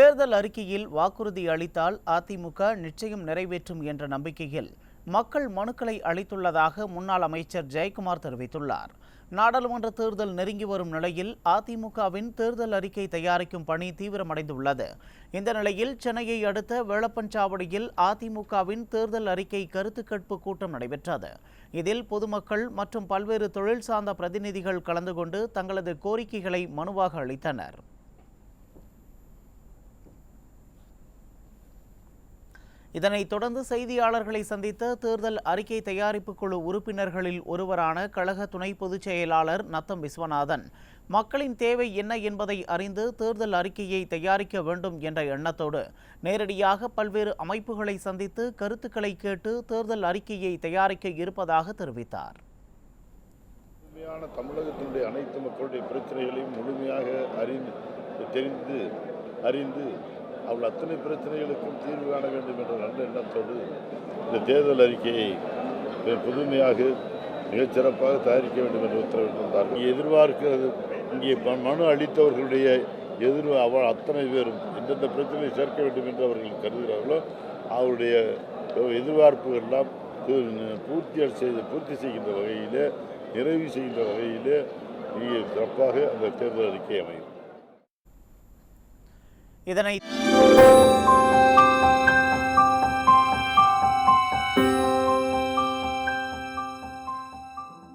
தேர்தல் அறிக்கையில் வாக்குறுதி அளித்தால் அதிமுக நிச்சயம் நிறைவேற்றும் என்ற நம்பிக்கையில் மக்கள் மனுக்களை அளித்துள்ளதாக முன்னாள் அமைச்சர் ஜெயக்குமார் தெரிவித்துள்ளார். நாடாளுமன்ற தேர்தல் நெருங்கி வரும் நிலையில் அதிமுகவின் தேர்தல் அறிக்கை தயாரிக்கும் பணி தீவிரமடைந்துள்ளது. இந்த நிலையில் சென்னையை அடுத்த வேளப்பஞ்சாவடியில் அதிமுகவின் தேர்தல் அறிக்கை கருத்து கேட்பு கூட்டம் நடைபெற்றது. இதில் பொதுமக்கள் மற்றும் பல்வேறு தொழில் சார்ந்த பிரதிநிதிகள் கலந்து கொண்டு தங்களது கோரிக்கைகளை மனுவாக அளித்தனர். இதனைத் தொடர்ந்து செய்தியாளர்களை சந்தித்த தேர்தல் அறிக்கை தயாரிப்பு குழு உறுப்பினர்களில் ஒருவரான கழக துணை பொதுச் செயலாளர் நத்தம் விஸ்வநாதன். மக்களின் தேவை என்ன என்பதை அறிந்து தேர்தல் அறிக்கையை தயாரிக்க வேண்டும் என்ற எண்ணத்தோடு நேரடியாக பல்வேறு அமைப்புகளை சந்தித்து கருத்துக்களை கேட்டு தேர்தல் அறிக்கையை தயாரிக்க இருப்பதாக தெரிவித்தார். முழுமையான தமிழகத்தினுடைய அனைத்து மக்களுடைய பிரச்சனைகளையும் முழுமையாக அறிந்து தெரிந்து அறிந்து அவள் அத்தனை பிரச்சனைகளுக்கும் தீர்வு காண வேண்டும் என்ற நல்ல எண்ணத்தோடு இந்த தேர்தல் அறிக்கையை புதுமையாக மிகச்சிறப்பாக தயாரிக்க வேண்டும் என்று உத்தரவிட்டிருந்தார்கள் எதிர்பார்க்கிறது இங்கே ம- மனு அளித்தவர்களுடைய எதிர் அவள் அத்தனை பேரும் எந்தெந்த பிரச்சனையை சேர்க்க வேண்டும் என்று அவர்கள் கருதுகிறார்களோ அவருடைய எதிர்பார்ப்புகள்லாம் பூர்த்தி செய்து பூர்த்தி செய்கின்ற வகையிலே நிறைவு செய்கின்ற வகையிலே மிக சிறப்பாக அந்த தேர்தல் அறிக்கை அமையும். இதனை